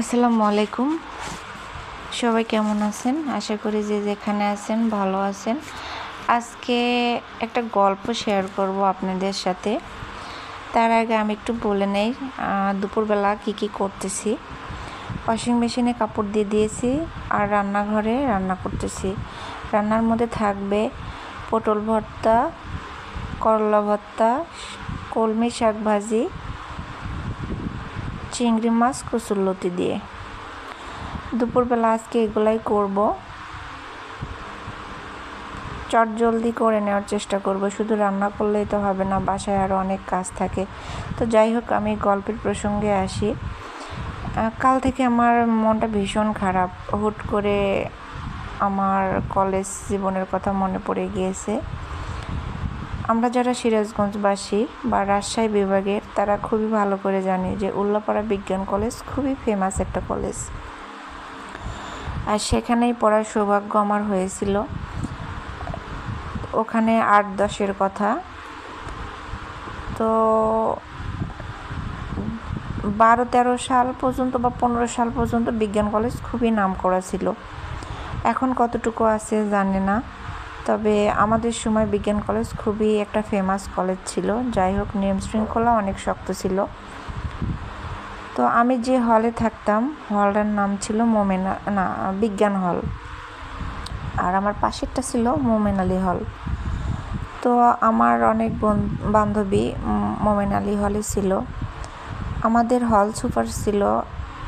আসসালামু আলাইকুম। সবাই কেমন আছেন? আশা করি যে যেখানে আছেন ভালো আছেন। আজকে একটা গল্প শেয়ার করব আপনাদের সাথে। তার আগে আমি একটু বলে নেই দুপুরবেলা কি কি করতেছি। ওয়াশিং মেশিনে কাপড় দিয়ে দিয়েছি আর রান্নাঘরে রান্না করতেছি। রান্নার মধ্যে থাকবে পটল ভর্তা, করলা ভর্তা, কলমি শাক ভাজি চিংড়ি মাছ কচুরলতি দিয়ে। দুপুরবেলা আজকে এগুলাই করব। চট জলদি করে নেওয়ার চেষ্টা করব। শুধু রান্না করলেই তো হবে না, বাসায় আরও অনেক কাজ থাকে। তো যাই হোক, আমি গল্পের প্রসঙ্গে আসি। কাল থেকে আমার মনটা ভীষণ খারাপ। হুট করে আমার কলেজ জীবনের কথা মনে পড়ে গিয়েছে। আমরা যারা সিরাজগঞ্জবাসী বা রাজশাহী বিভাগের তারা খুবই ভালো করে জানি যে উল্লাপাড়া বিজ্ঞান কলেজ খুবই ফেমাস একটা কলেজ। আর সেখানেই পড়ার সৌভাগ্য আমার হয়েছিল। ওখানে আট দশের কথা। তো বারো তেরো সাল পর্যন্ত বা পনেরো সাল পর্যন্ত বিজ্ঞান কলেজ খুবই নাম করা ছিল। এখন কতটুকু আছে জানে না। তবে আমাদের সময় বিজ্ঞান কলেজ খুবই একটা ফেমাস কলেজ ছিল। যাই হোক, নিয়ম শৃঙ্খলা অনেক শক্ত ছিল। তো আমি যে হলে থাকতাম হলটার নাম ছিল মোমেনা, না, বিজ্ঞান হল আর আমার পাশেরটা ছিল মোমেন আলী হল তো আমার অনেক বন- বান্ধবী মোমেন আলী হলে ছিল। আমাদের হল সুপার ছিল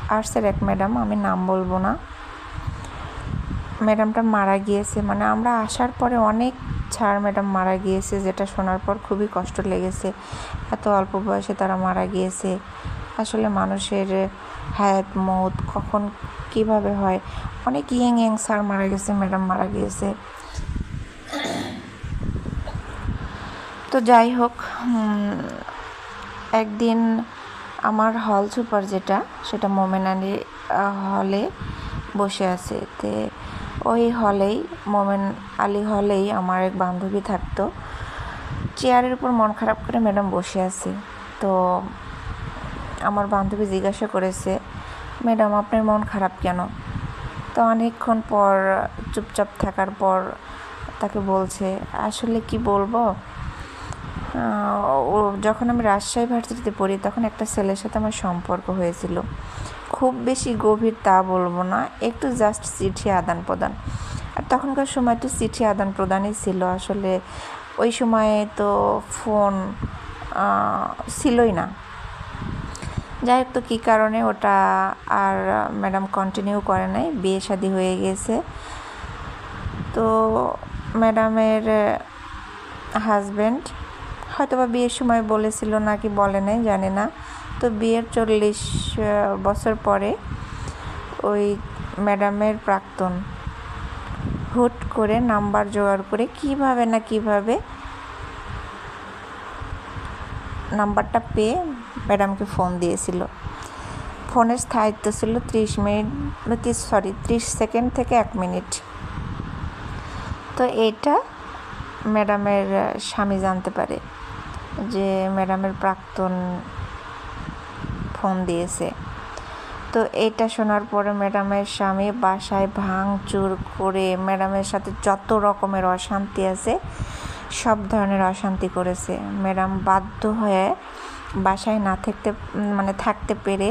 আর্টসের এক ম্যাডাম আমি নাম বলব না। ম্যাডামটা মারা গিয়েছে। মানে আমরা আসার পরে অনেক ছাড় ম্যাডাম মারা গিয়েছে, যেটা শোনার পর খুবই কষ্ট লেগেছে। এত অল্প বয়সে তারা মারা গিয়েছে। আসলে মানুষের হায়াত, মৌত কখন কীভাবে হয়? অনেক ইয়ং ইয়ং স্যার মারা গেছে, ম্যাডাম মারা গিয়েছে। তো যাই হোক একদিন আমার হল সুপার যেটা, সেটা মোমেন আলী হলে বসে আছে। তে ওই হলেই, মোমেন আলী হলেই আমার এক বান্ধবী থাকতো। চেয়ারের উপর মন খারাপ করে ম্যাডাম বসে আছে। তো আমার বান্ধবী জিজ্ঞাসা করেছে, ম্যাডাম, আপনার মন খারাপ কেন? তো অনেকক্ষণ পর, চুপচাপ থাকার পর তাকে বলছে, আসলে কি বলব? ও যখন আমি রাজশাহী ভার্সিটিতে পড়ি, তখন একটা ছেলের সাথে আমার সম্পর্ক হয়েছিল। খুব বেশি গভীর তা বলব না, একটু জাস্ট চিঠি আদান প্রদান। আর তখনকার সময় তো চিঠি আদান প্রদানই ছিল, আসলে ওই সময়ে তো ফোন ছিলই না। যাই হোক তো কী কারণে ওটা আর ম্যাডাম কন্টিনিউ করে নাই, বিয়ে শাদি হয়ে গেছে। তো ম্যাডামের হাজব্যান্ড হয়তো বা বিয়ের সময় বলেছিল নাকি বলে নাই, জানি না। তো বিয়ের চল্লিশ বছর পরে ওই ম্যাডামের প্রাক্তন হুট করে নাম্বার জোগাড় করে কীভাবে না কীভাবে নাম্বারটা পেয়ে ম্যাডামকে ফোন দিয়েছিল। ফোনের স্থায়িত্ব ছিল ত্রিশ মিনিট সরি, ত্রিশ সেকেন্ড থেকে এক মিনিট। তো এটা ম্যাডামের স্বামী জানতে পারে যে ম্যাডামের প্রাক্তন ফোন দিয়েছে। তো এটা শোনার পরে ম্যাডামের স্বামী বাসায় ভাঙচুর করে ম্যাডামের সাথে যত রকমের অশান্তি আছে, সব ধরনের অশান্তি করেছে। ম্যাডাম বাধ্য হয়ে বাসায় না থাকতে মানে থাকতে পেরে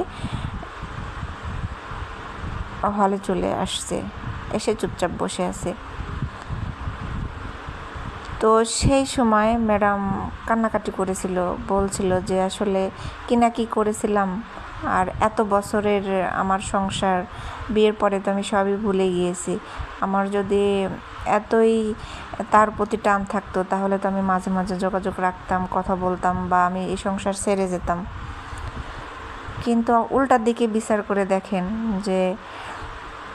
হলে চলে আসছে। এসে চুপচাপ বসে আছে। তো সেই সময় ম্যাডাম কান্নাকাটি করেছিল, বলছিল যে আসলে কিনা কি করেছিলাম, আর এত বছরের আমার সংসার, বিয়ের পরে তো আমি সবই ভুলে গিয়েছি। আমার যদি এতই তার প্রতি টান থাকতো, তাহলে তো আমি মাঝে মাঝে যোগাযোগ রাখতাম, কথা বলতাম বা আমি এই সংসার সেরে যেতাম। কিন্তু উল্টার দিকে বিচার করে দেখেন যে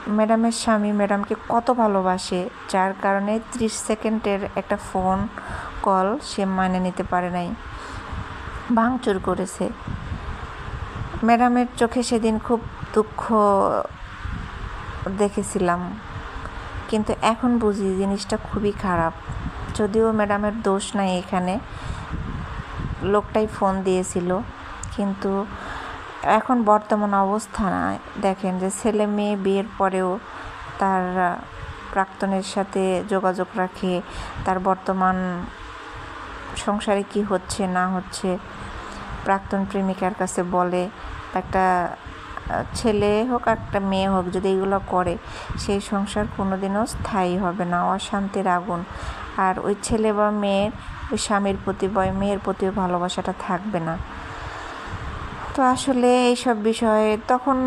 ম্যাডামের স্বামী ম্যাডামকে কত ভালোবাসে, যার কারণে ত্রিশ সেকেন্ডের একটা ফোন কল সে মানে নিতে পারে নাই। ভাঙচুর করেছে। ম্যাডামের চোখে সেদিন খুব দুঃখ দেখেছিলাম। কিন্তু এখন বুঝি জিনিসটা খুবই খারাপ। যদিও ম্যাডামের দোষ নাই এখানে। লোকটাই ফোন দিয়েছিল। কিন্তু এখন বর্তমান অবস্থায় দেখেন যে ছেলে মেয়ে বিয়ের পরেও তার প্রাক্তনের সাথে যোগাযোগ রাখে, তার বর্তমান সংসারে কি হচ্ছে, না হচ্ছে, প্রাক্তন প্রেমিকার কাছে বলে একটা ছেলে হোক একটা মেয়ে হোক, যদি এগুলো করে, সেই সংসার কোনোদিনও স্থায়ী হবে না, অশান্তির আগুন। আর ওই ছেলে বা মেয়ের, ওই স্বামীর প্রতি বা মেয়ের প্রতি ভালোবাসাটা থাকবে না। তো আসলে এইসব বিষয়ে তখন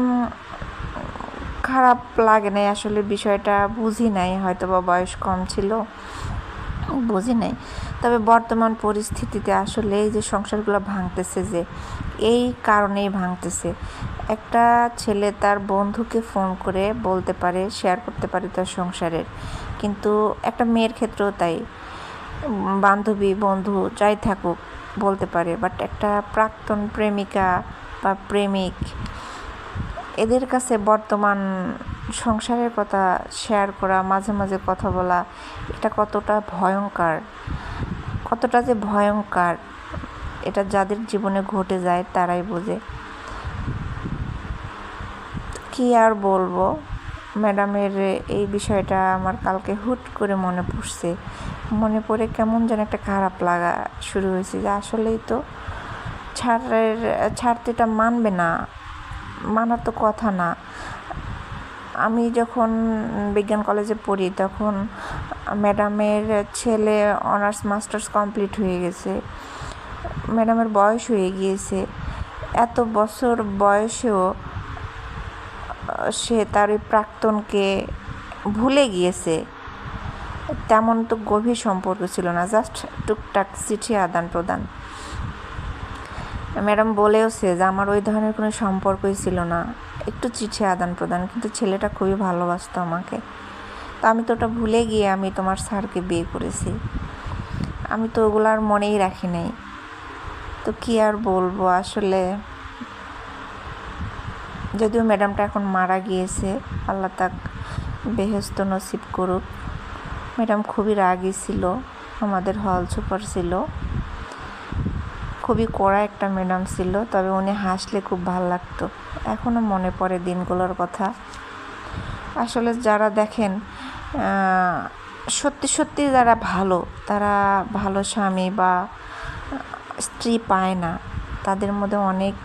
খারাপ লাগে নাই, আসলে বিষয়টা বুঝি নাই হয়তো বা বয়স কম ছিল, বুঝি নাই। তবে বর্তমান পরিস্থিতিতে আসলে এই যে সংসারগুলো ভাঙতেছে যে, এই কারণেই ভাঙতেছে। একটা ছেলে তার বন্ধুকে ফোন করে বলতে পারে শেয়ার করতে পারে তার সংসারের। কিন্তু একটা মেয়ের ক্ষেত্রেও তাই। বান্ধবী, বন্ধু, যাই থাকুক বলতে পারে বাট একটা প্রাক্তন প্রেমিকা বা প্রেমিক, এদের কাছে বর্তমান সংসারের কথা শেয়ার করা, মাঝে মাঝে কথা বলা, এটা কতটা ভয়ঙ্কর, কতটা যে ভয়ঙ্কর, এটা যাদের জীবনে ঘটে যায় তারাই বোঝে। কি আর বলব? ম্যাডামের এই বিষয়টা আমার কালকে হুট করে মনে পড়ছে। মনে পড়ে কেমন যেন একটা খারাপ লাগা শুরু হয়েছে যে আসলেই তো ছাড়ের, ছাড়তে এটা মানবে না। মানার তো কথা না। আমি যখন বিজ্ঞান কলেজে পড়ি তখন ম্যাডামের ছেলে অনার্স, মাস্টার্স কমপ্লিট হয়ে গেছে। ম্যাডামের বয়স হয়ে গিয়েছে। এত বছর বয়সেও সে তার ওই প্রাক্তনকে ভুলে গিয়েছে। তেমন তো গভীর সম্পর্ক ছিল না জাস্ট টুকটাক চিঠি আদান প্রদান। ম্যাডাম বলেওছে যে আমার ওই ধরনের কোনো সম্পর্কই ছিল না, একটু চিঠি আদান প্রদান, কিন্তু ছেলেটা খুবই ভালোবাসত আমাকে। তো আমি তো ওটা ভুলে গিয়ে আমি তোমার স্যারকে বিয়ে করেছি। আমি তো ওগুলো আর মনেই রাখি নাই। তো কি আর বলব, আসলে যদিও ম্যাডামটা এখন মারা গিয়েছে, আল্লাহ তাক বেহেস্ত নসিব করুক। ম্যাডাম খুবই রাগি ছিল, আমাদের হল সুপার ছিল। খুবই কড়া একটা ম্যাডাম ছিল, তবে উনি হাসলে খুব ভালো লাগতো। এখনও মনে পড়ে দিনগুলোর কথা। আসলে যারা দেখেন সত্যি সত্যি যারা ভালো, তারা ভালো স্বামী বা স্ত্রী পায় না। তাদের মধ্যে অনেক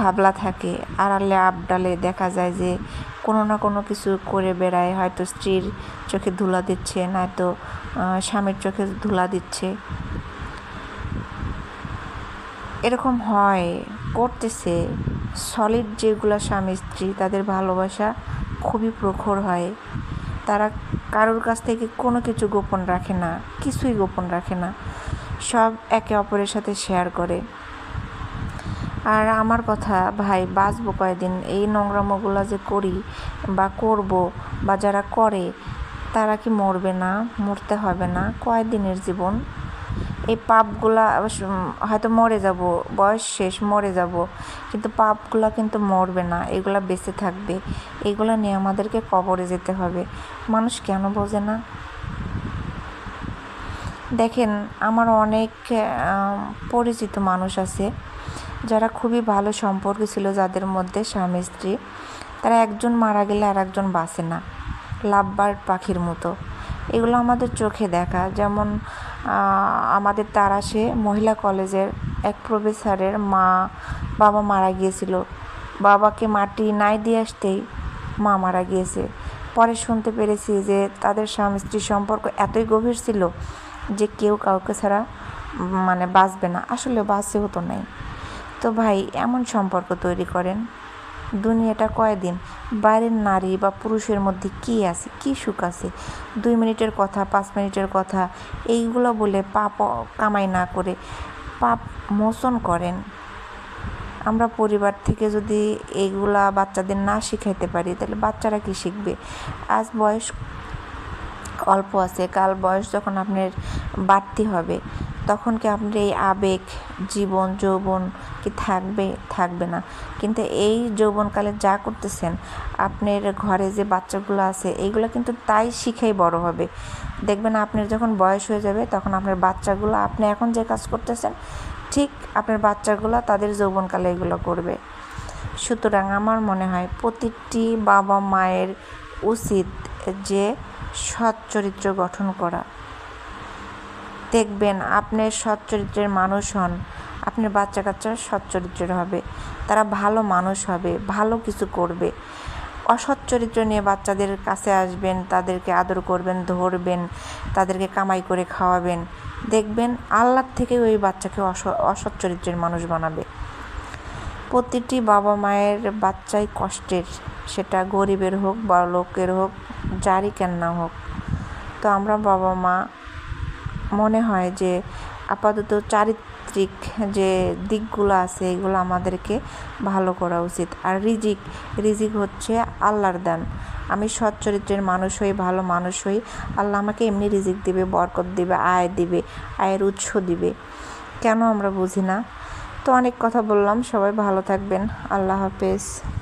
ঘাবলা থাকে। আড়ালে আবডালে দেখা যায় যে কোনো না কোনো কিছু করে বেড়ায়। হয়তো স্ত্রীর চোখে ধুলা দিচ্ছে, নয়তো স্বামীর চোখে ধুলা দিচ্ছে। এরকম হয়, করতেছে। সলিড যেগুলো স্বামী স্ত্রী, তাদের ভালোবাসা খুবই প্রখর হয়। তারা কারোর কাছ থেকে কোনো কিছু গোপন রাখে না, কিছুই গোপন রাখে না। সব একে অপরের সাথে শেয়ার করে। আর আমার কথা, ভাই, বাঁচবো কয়দিন? এই নোংরামোগুলো যে করি বা করব বা যারা করে, তারা কি মরবে না? মরতে হবে না? কয়দিনের জীবন? এই পাপগুলা হয়তো মরে যাব, বয়স শেষ, মরে যাব, কিন্তু পাপগুলা কিন্তু মরবে না, এগুলা বেঁচে থাকবে। এগুলা নিয়ে আমাদেরকে কবরে যেতে হবে। মানুষ কেন বোঝে না? দেখেন, আমার অনেক পরিচিত মানুষ আছে। যারা খুবই ভালো সম্পর্ক ছিল যাদের মধ্যে স্বামী, স্ত্রী, তারা একজন মারা গেলে আর একজন বাঁচে না। লাভবার্ড পাখির মতো। এগুলো আমাদের চোখে দেখা। যেমন আমাদের তারাশে মহিলা কলেজের এক প্রফেসরের মা, বাবা মারা গিয়েছিল। বাবাকে মাটি নাই দিয়ে আসতেই মা মারা গিয়েছে। পরে শুনতে পেরেছি যে তাদের স্বামী স্ত্রীর সম্পর্ক এতই গভীর ছিল যে কেউ কাউকে ছাড়া মানে বাঁচবে না। আসলে বাঁচে হতো নাই। তো ভাই, এমন সম্পর্ক তৈরি করেন। দুনিয়াটা কয়দিন? বাইরের নারী বা পুরুষের মধ্যে কী আছে? কী সুখ আছে? দুই মিনিটের কথা, পাঁচ মিনিটের কথা, এইগুলো বলে পাপ কামাই না করে পাপ মোচন করেন। আমরা পরিবার থেকে যদি এইগুলা বাচ্চাদের না শিখাইতে পারি, তাহলে বাচ্চারা কি শিখবে? আজ বয়স অল্প আছে, কাল বয়স যখন আপনার বাড়তি হবে। তখন কি আপনার এই আবেগ, জীবন, যৌবন কি থাকবে? থাকবে না। কিন্তু এই যৌবনকালে যা করতেছেন, আপনার ঘরে যে বাচ্চাগুলো আছে এইগুলো কিন্তু তাই শিখেই বড় হবে। দেখবেন আপনার যখন বয়স হয়ে যাবে, তখন আপনার বাচ্চাগুলো, আপনি এখন যে কাজ করতেছেন, ঠিক আপনার বাচ্চাগুলো তাদের যৌবনকালে এগুলো করবে। সুতরাং আমার মনে হয় প্রতিটি বাবা মায়ের উচিত যে সৎ চরিত্র গঠন করা। দেখবেন আপনি সৎ চরিত্রের মানুষ হন, আপনার বাচ্চা কাচ্চা সৎ চরিত্রের হবে, তারা ভালো মানুষ হবে, ভালো কিছু করবে। অসৎ চরিত্র নিয়ে বাচ্চাদের কাছে আসবেন, তাদেরকে আদর করবেন, ধরবেন, তাদেরকে কামাই করে খাওয়াবেন, দেখবেন আল্লাহর থেকে ওই বাচ্চাকে অস- অসৎ চরিত্রের মানুষ বানাবে। প্রতিটি বাবা মায়ের বাচ্চাই কষ্টের, সেটা গরিবের হোক বা লোকের হোক, যারই কেন না হোক। তো আমরা বাবা মা মনে হয় যে আপাতত চারিত্রিক যে দিকগুলো আছে, এগুলো আমাদেরকে ভালো করা উচিত। আর রিজিক রিজিক হচ্ছে আল্লাহর দান। আমি সৎ চরিত্রের মানুষ হই, ভালো মানুষ হই, আল্লাহ আমাকে এমনি রিজিক দিবে, বরকত দিবে, আয় দিবে, আয়ের উৎস দিবে। কেন আমরা বুঝি না? তো অনেক কথা বললাম, সবাই ভালো থাকবেন। আল্লাহ হাফেজ।